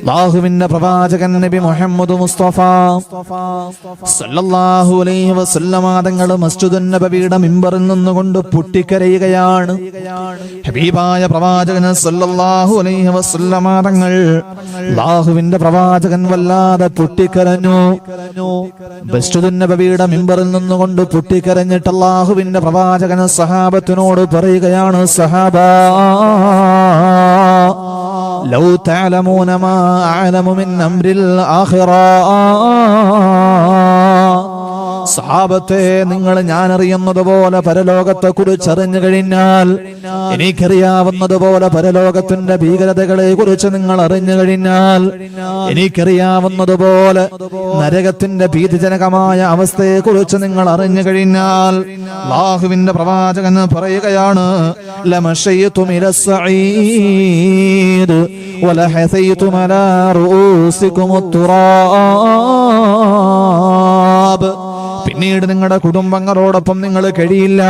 അള്ളാഹുവിന്റെ പ്രവാചകൻ നബി മുഹമ്മദ് മുസ്തഫ. സല്ലല്ലാഹു അലൈഹി വസല്ലമ തങ്ങൾ മസ്ജിദുൻ നബവിയുടെ മിമ്പറിൽ നിന്നുകൊണ്ട് പൊട്ടിക്കരയുകയാണ്. ഹബീബായ പ്രവാചകൻ സല്ലല്ലാഹു അലൈഹി വസല്ലമ തങ്ങൾ അള്ളാഹുവിന്റെ പ്രവാചകൻ വല്ലാതെ പൊട്ടിക്കരഞ്ഞു. മസ്ജിദുൻ നബവിയുടെ മിമ്പറിൽ നിന്നുകൊണ്ട് പൊട്ടിക്കരഞ്ഞിട്ട് അള്ളാഹുവിന്റെ പ്രവാചകൻ സഹാബത്തിനോട് പറയുകയാണ് സഹാബാ لو تعلمون ما أعلم من أمر الآخرة സഹാബത്തെ നിങ്ങൾ ഞാൻ അറിയുന്നത് പോലെ പരലോകത്തെ കുറിച്ച് അറിഞ്ഞു കഴിഞ്ഞാൽ എനിക്കറിയാവുന്നത് പരലോകത്തിന്റെ ഭീകരതകളെ കുറിച്ച് നിങ്ങൾ അറിഞ്ഞു കഴിഞ്ഞാൽ എനിക്കറിയാവുന്നത് പോലെ നരകത്തിന്റെ ഭീതിജനകമായ അവസ്ഥയെ കുറിച്ച് നിങ്ങൾ അറിഞ്ഞു കഴിഞ്ഞാൽ ലാഹുവിന്റെ പ്രവാചകൻ പറയുകയാണ് ലമശയ്തും ഇല സഈദ് ولحثيتم على رؤوسكم التراب. പിന്നീട് നിങ്ങളുടെ കുടുംബങ്ങളോടൊപ്പം നിങ്ങൾ കഴിയില്ല.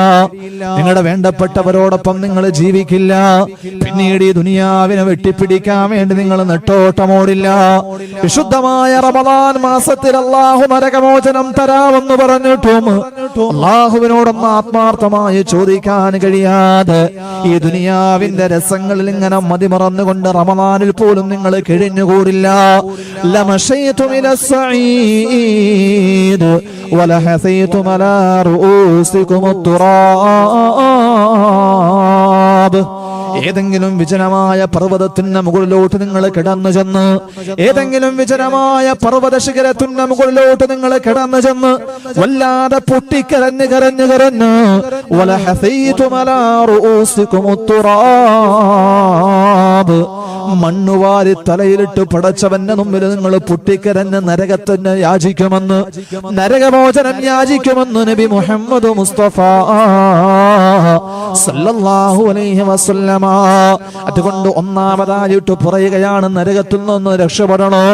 നിങ്ങളുടെ വേണ്ടപ്പെട്ടവരോടൊപ്പം നിങ്ങൾ ജീവിക്കില്ല. പിന്നീട് ഈ ദുനിയാവിനെ വെട്ടിപ്പിടിക്കാൻ വേണ്ടി നിങ്ങൾ നെട്ടോട്ടമോടില്ല. വിശുദ്ധമായ റമദാൻ മാസത്തിൽ അള്ളാഹു നരകമോചനം തരാമെന്ന് പറഞ്ഞിട്ടും അള്ളാഹുവിനോടൊന്ന് ആത്മാർത്ഥമായി ചോദിക്കാൻ കഴിയാതെ ഈ ദുനിയാവിന്റെ രസങ്ങളിൽ ഇങ്ങനെ മതിമറന്നുകൊണ്ട് റമദാനിൽ പോലും നിങ്ങൾ കഴിഞ്ഞുകൂടില്ല. സഈദ് ولحثيتم على رؤوسكم التراب ഏതെങ്കിലും വിജനമായ പർവ്വതത്തിന്റെ മുകളിലോട്ട് നിങ്ങൾ കിടന്നു ചെന്ന് ഏതെങ്കിലും വിജനമായ പർവ്വത ശിഖരത്തിന്റെ മുകളിലോട്ട് നിങ്ങൾ കിടന്നു ചെന്ന് വല്ലാതെ പൊട്ടിക്കരഞ്ഞ് കരഞ്ഞ് കരഞ്ഞ് വലഹസീതും അലാ റൂസികും ഉത്തുറാബ് മണ്ണുവാരി തലയിലിട്ട് പടച്ചവന്റെ മുമ്പിൽ നിങ്ങൾ പൊട്ടിക്കരഞ്ഞ് നരകത്തിന് യാചിക്കുമെന്ന് നരകമോചനം യാചിക്കുമെന്ന് നബി മുഹമ്മദ് മുസ്തഫ. അതുകൊണ്ട് ഒന്നാമതായിട്ട് പറയുകയാണ് നരകത്തിൽ നിന്ന് രക്ഷപ്പെടണോ?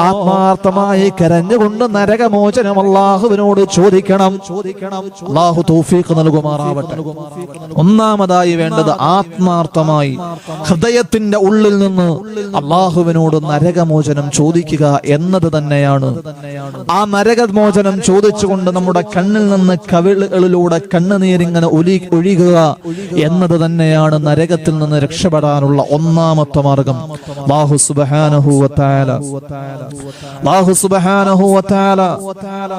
ആത്മാർത്ഥമായി കരഞ്ഞുകൊണ്ട് നരകമോചനം അള്ളാഹുവിനോട് ചോദിക്കണം. ചോദിക്കണം തൗഫീഖ് നൽകുമാറാവട്ടെ. ഒന്നാമതായി വേണ്ടത് ആത്മാർത്ഥമായി ഹൃദയത്തിന്റെ ഉള്ളിൽ നിന്ന് അള്ളാഹുവിനോട് നരകമോചനം ചോദിക്കുക എന്നത് തന്നെയാണ്. ആ നരകമോചനം ചോദിച്ചുകൊണ്ട് നമ്മുടെ കണ്ണിൽ നിന്ന് കവിളുകളിലൂടെ കണ്ണുനീരിങ്ങനെ ഒഴിയുക എന്നത് തന്നെയാണ് നരകത്തിൽ നിന്ന് രക്ഷപ്പെടാനുള്ള ഒന്നാമത്തെ മാർഗം. ബാഹു സുബഹാനഹുവത്താല ബാഹു സുബഹാനഹുവത്താല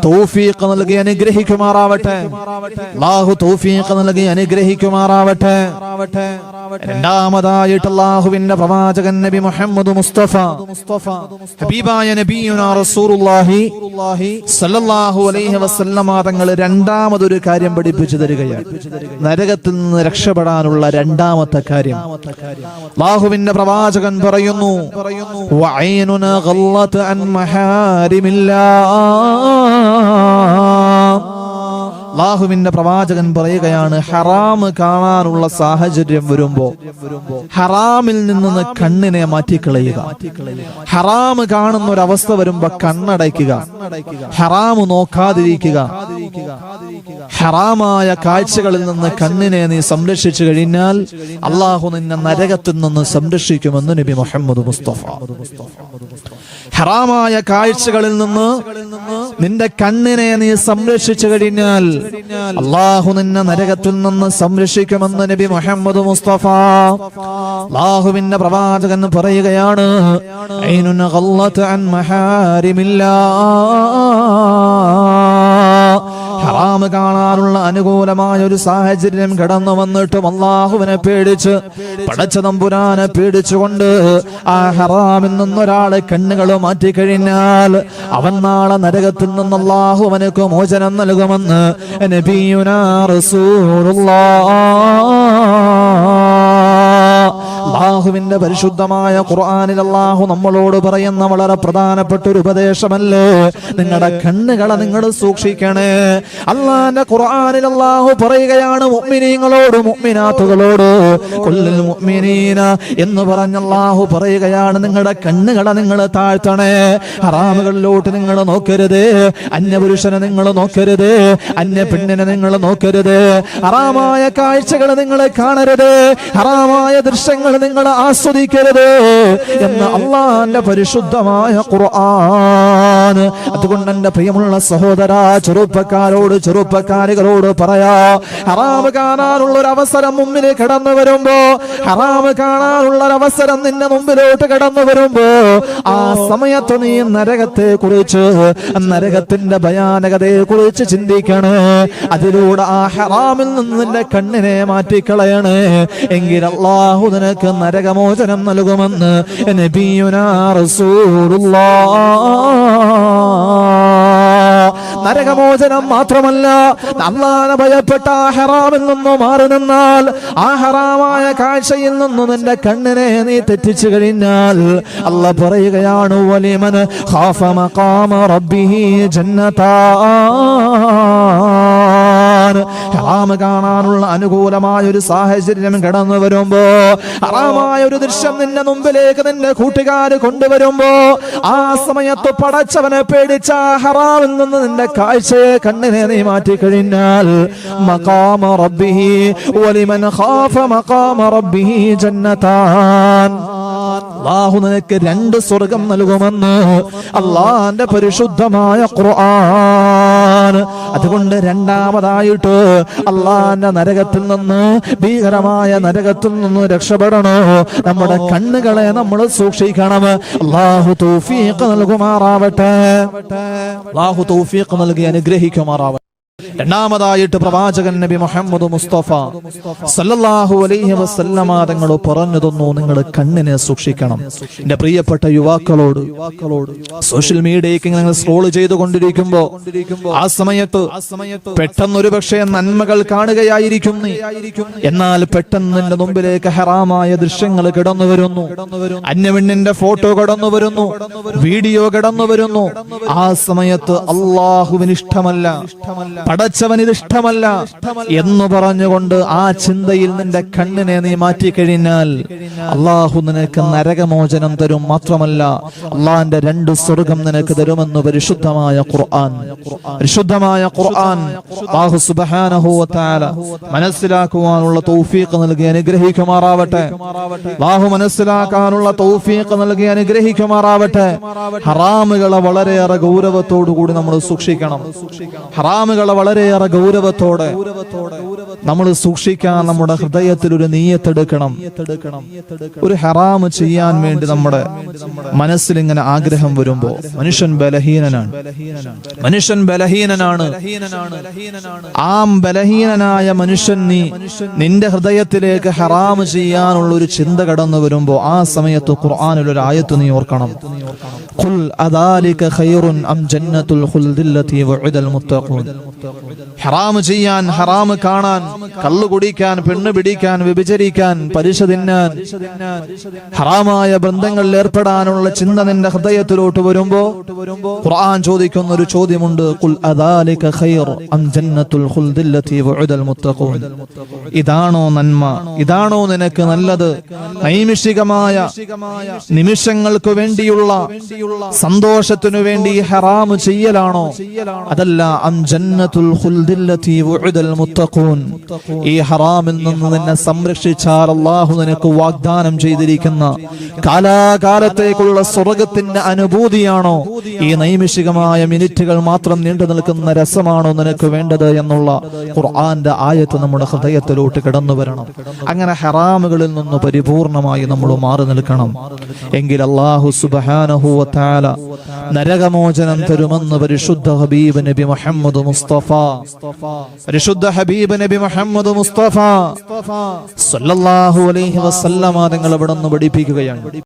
തൗഫീഖ് നൽകി അനുഗ്രഹിക്കുമാറാവട്ടെ. തൗഫീഖ് നൽകി അനുഗ്രഹിക്കുമാറാവട്ടെ. രണ്ടാമതായിട്ട് അള്ളാഹുവിന്റെ പ്രവാചകൻ നബി മുഹമ്മദ് മുസ്തഫ ഹബീബായ നബിയുന റസൂലുള്ളാഹി സല്ലല്ലാഹു അലൈഹി വസല്ലമ തങ്ങൾ രണ്ടാമതൊരു കാര്യം പഠിപ്പിച്ചു തരികയാണ്. നരകത്തിൽ നിന്ന് രക്ഷപ്പെടാനുള്ള രണ്ടാമത്തെ കാര്യം. അള്ളാഹുവിന്റെ പ്രവാചകൻ പറയുന്നു പറയുന്നു അള്ളാഹുവിന്റെ പ്രവാചകൻ പറയുകയാണ് ഹറാം കാണാനുള്ള സാഹചര്യം വരുമ്പോ ഹറാമിൽ നിന്ന് കണ്ണിനെ മാറ്റിക്കളയുക. ഹറാം കാണുന്ന ഒരവസ്ഥ വരുമ്പോ കണ്ണടയ്ക്കുക. ഹറാം നോക്കാതിരിക്കുക. ഹറാമായ കാഴ്ചകളിൽ നിന്ന് കണ്ണിനെ നീ സംരക്ഷിച്ചു കഴിഞ്ഞാൽ അള്ളാഹു നിന്നെ നരകത്തിൽ നിന്ന് സംരക്ഷിക്കുമെന്ന് നബി മുഹമ്മദ് മുസ്തഫ. ഹറാമായ കാഴ്ചകളിൽ നിന്ന് നിന്റെ കണ്ണിനെ നീ സംരക്ഷിച്ചു കഴിഞ്ഞാൽ അള്ളാഹു നിന്നെ നരകത്തിൽ നിന്ന് സംരക്ഷിക്കുമെന്ന് നബി മുഹമ്മദ് മുസ്തഫ. അള്ളാഹുവിന്റെ പ്രവാചകൻ പറയുകയാണ് ഐനുന ഖല്ലത അൻ മഹാരിമില്ലാ. ഹറാമ് കാണാനുള്ള അനുകൂലമായ ഒരു സാഹചര്യം കടന്നു വന്നിട്ടും അള്ളാഹുവിനെ പേടിച്ച് പടച്ച തമ്പുരാനെ പേടിച്ചുകൊണ്ട് ആ ഹറാമിൽ നിന്നൊരാളെ കണ്ണുകൾ മാറ്റിക്കഴിഞ്ഞാൽ അവൻ നാളെ നരകത്തിൽ നിന്ന് അള്ളാഹു അവനക്ക് മോചനം നൽകുമെന്ന് നബിയുനാ റസൂലുള്ളാഹ് അള്ളാഹുവിന്റെ പരിശുദ്ധമായ ഖുർആാനിൽ അള്ളാഹു നമ്മളോട് പറയുന്ന വളരെ പ്രധാനപ്പെട്ട ഒരു ഉപദേശമല്ലേ? നിങ്ങളുടെ കണ്ണുകളെ നിങ്ങൾ സൂക്ഷിക്കണേ. അള്ളാന്റെ ഖുർആാനിൽ അള്ളാഹു പറയുകയാണ് മുഅ്മിനീങ്ങളോട് മുഅ്മിനാത്തുകളോട് മുഅ്മിനീന എന്ന് പറഞ്ഞ അള്ളാഹു പറയുകയാണ് നിങ്ങളുടെ കണ്ണുകളെ നിങ്ങൾ താഴ്ത്തണേ. ഹറാമുകളിലോട്ട് നിങ്ങൾ നോക്കരുത്. അന്യപുരുഷനെ നിങ്ങൾ നോക്കരുത്. അന്യ പെണ്ണിനെ നിങ്ങൾ നോക്കരുത്. ഹറാമായ കാഴ്ചകൾ നിങ്ങൾ കാണരുത്. ഹറാമായ ദൃശ്യങ്ങൾ നിങ്ങൾ നിങ്ങൾ ആസ്വദിക്കരുത് എന്ന് അള്ളാന്റെ പരിശുദ്ധമായ ഖുർആൻ. അതുകൊണ്ട് എന്റെ പ്രിയമുള്ള സഹോദര ചെറുപ്പക്കാരോട് ചെറുപ്പക്കാരികളോട് പറയാ ഹറാമ് കാണാനുള്ള ഒരു അവസരം മുമ്പിൽ കടന്നു വരുമ്പോ ഹറാമ് കാണാനുള്ള ഒരു അവസരം നിന്റെ മുമ്പിലോട്ട് കടന്നു വരുമ്പോ ആ സമയത്ത് നീ നരകത്തെ കുറിച്ച് നരകത്തിന്റെ ഭയാനകതയെ കുറിച്ച് ചിന്തിക്കണേ. അതിലൂടെ ആ ഹറാമിൽ നിന്ന് നിന്റെ കണ്ണിനെ മാറ്റിക്കളയണേ. എങ്കിൽ അള്ളാഹു നിനക്ക് നരകമോചനം നൽകുമെന്ന് നബിയുനാ നരകമോചനം മാത്രമല്ല നന്നാണ് ഭയപ്പെട്ട ആ ഹറാമിൽ നിന്നു മാറി നിന്നാൽ ആ ഹറാമായ കാഴ്ചയിൽ നിന്നു നിന്റെ കണ്ണിനെ നീ തെറ്റിച്ചു കഴിഞ്ഞാൽ അല്ല പറയുകയാണ് വലിമൻ ഖാഫ മഖാമ റബ്ബിഹി ജന്നതാ. ഹറാമ് കാണാനുള്ള അനുകൂലമായ ഒരു സാഹചര്യം കടന്നു വരുമ്പോ ഹറാമായ ഒരു ദൃശ്യം നിന്റെ മുമ്പിലേക്ക് നിന്റെ കൂട്ടുകാർ കൊണ്ടുവരുമ്പോ ആ സമയത്ത് പടച്ചവനെ പേടിച്ച ഹറാമിൽ നിന്ന് നിന്റെ കാഴ്ചയെ കണ്ണിനെ നീ മാറ്റി കഴിഞ്ഞാൽ മഖാമ റബ്ബിഹി വലിമൻ ഖാഫ മഖാമ റബ്ബിഹി ജന്നതാൻ അള്ളാഹു നിനക്ക് രണ്ട് സ്വർഗം നൽകുമെന്ന് അള്ളാന്റെ പരിശുദ്ധമായ ഖുർആൻ. അതുകൊണ്ട് രണ്ടാമതായിട്ട് അള്ളാന്റെ നരകത്തിൽ നിന്ന് ഭീകരമായ നരകത്തിൽ നിന്ന് രക്ഷപ്പെടണോ? നമ്മുടെ കണ്ണുകളെ നമ്മൾ സൂക്ഷിക്കണം. അള്ളാഹു തൗഫീഖ് നൽകുമാറാവട്ടെ. അള്ളാഹു തൗഫീഖ് നൽകി അനുഗ്രഹിക്കുമാറാവട്ടെ. രണ്ടാമതായിട്ട് പ്രവാചകൻ നബി മുഹമ്മദ് മുസ്തഫ സല്ലല്ലാഹു അലൈഹി വസല്ലമ തങ്ങൾ പറഞ്ഞു തന്നു നിങ്ങൾ കണ്ണിനെ സൂക്ഷിക്കണം. എന്റെ പ്രിയപ്പെട്ട യുവാക്കളോട് സോഷ്യൽ മീഡിയയ്ക്ക് നിങ്ങൾ സ്ക്രോൾ ചെയ്തു കൊണ്ടിരിക്കുമ്പോ ആ സമയത്ത് പെട്ടെന്നൊരു പക്ഷേ നന്മകൾ കാണുകയായിരിക്കും എന്നാൽ പെട്ടെന്ന് നിന്റെ മുമ്പിലേക്ക് ഹറാമായ ദൃശ്യങ്ങൾ കിടന്നു വരുന്നു. അന്യവെണ്ണിന്റെ ഫോട്ടോ കടന്നു വരുന്നു. വീഡിയോ കടന്നു വരുന്നു. ആ സമയത്ത് അള്ളാഹുവിന് ഇഷ്ടമല്ല പടച്ചവന് ഇത് ഇഷ്ടമല്ല എന്ന് പറഞ്ഞുകൊണ്ട് ആ ചിന്തയിൽ നിന്റെ കണ്ണിനെ നീ മാറ്റി കഴിഞ്ഞാൽ അള്ളാഹു നിനക്ക് നരകമോചനം തരും മാത്രമല്ല അള്ളാഹിന്റെ രണ്ട് സ്വർഗം നിനക്ക് തരുമെന്ന് പരിശുദ്ധമായ ഖുർആൻ. പരിശുദ്ധമായ ഖുർആൻ അല്ലാഹു സുബ്ഹാനഹു മനസ്സിലാക്കുവാനുള്ള തൗഫീഖ് നൽകി അനുഗ്രഹിക്കുമാറാവട്ടെ. അല്ലാഹു മനസ്സിലാക്കാനുള്ള തൗഫീഖ് നൽകി അനുഗ്രഹിക്കുമാറാവട്ടെ. ഹറാമുകളെ വളരെയേറെ ഗൗരവത്തോടു കൂടി നമ്മൾ സൂക്ഷിക്കണം. ഹറാമുകളെ വളരെയേറെ ഗൗരവത്തോടെ നമ്മൾ സൂക്ഷിക്കാൻ നമ്മുടെ ഹൃദയത്തിൽ ഒരു നീയത്തെടുക്കണം. ഒരു ഹറാം ചെയ്യാൻ വേണ്ടി നമ്മുടെ മനസ്സിൽ ഇങ്ങനെ ആഗ്രഹം വരുമ്പോ മനുഷ്യൻ ബലഹീനനാണ്. മനുഷ്യൻ ബലഹീനനാണ്. ആ ബലഹീനനായ മനുഷ്യൻ നീ നിന്റെ ഹൃദയത്തിലേക്ക് ഹറാം ചെയ്യാനുള്ള ഒരു ചിന്ത കടന്നു വരുമ്പോ ആ സമയത്ത് ഖുർആാനുള്ളൊരു ഒരു ആയത്ത് നീ ഓർക്കണം. ഖുൽ അദാലിക ഖൈറുൻ അം ജന്നത്തുൽ ഖുൽദില്ലതി വഉദൽ മുത്തഖൂൻ. ഹറാമ് ചെയ്യാൻ ഹറാമ് കാണാൻ കള്ളു കുടിക്കാൻ പെണ്ണ് പിടിക്കാൻ വ്യഭിചരിക്കാൻ പരിശ തിന്നാൻ. ഹറാമായ ബന്ധങ്ങളിൽ ഏർപ്പെടാനുള്ള ചിന്ത നിന്റെ ഹൃദയത്തിലോട്ട് വരുമ്പോ ഖുർആൻ ചോദിക്കുന്ന ഒരു ചോദ്യമുണ്ട്. ഖുൽ അദാലിക ഖൈർ അം ജന്നത്തുൽ ഖുൽദില്ലതി വഉദൽ മുത്തഖൂൻ? ഇതാണോ നന്മ? ഇതാണോ നിനക്ക് നല്ലത്? നൈമിഷികമായ നിമിഷങ്ങൾക്ക് വേണ്ടിയുള്ള സന്തോഷത്തിനു വേണ്ടി ഹറാമ് ചെയ്യലാണോ? അതല്ല അം ജന്നത്തുൽ ഈ ഹറാമിൽ നിന്ന് നിന്നെ സംരക്ഷിച്ചാൽ അള്ളാഹു നിനക്ക് വാഗ്ദാനം ചെയ്തിരിക്കുന്ന കാലാകാലത്തേക്കുള്ള സ്വർഗത്തിന്റെ അനുഭൂതിയാണോ? ഈ നൈമിഷികമായ മിനിറ്റുകൾ മാത്രം നീണ്ടു നിൽക്കുന്ന രസമാണോ നിനക്ക് വേണ്ടത് എന്നുള്ള ഖുർആന്റെ ആയത്ത് നമ്മുടെ ഹൃദയത്തിലോട്ട് കിടന്നു വരണം. അങ്ങനെ ഹറാമുകളിൽ നിന്ന് പരിപൂർണമായി നമ്മൾ മാറി നിൽക്കണം. എങ്കിൽ അള്ളാഹു സുബ്ഹാനഹു വ നരകമോചനം തരുമെന്ന് പരിശുദ്ധ ഹബീബ് നബി മുഹമ്മദ് മുസ്തഫ പരിശുദ്ധ ഹബീബ് നബി മുഹമ്മദ് മുസ്തഫ. സല്ലല്ലാഹു അലൈഹി വസല്ലമ നിങ്ങൾ ഇവിടെ നിന്ന് പഠിപ്പിക്കുകയാണ്.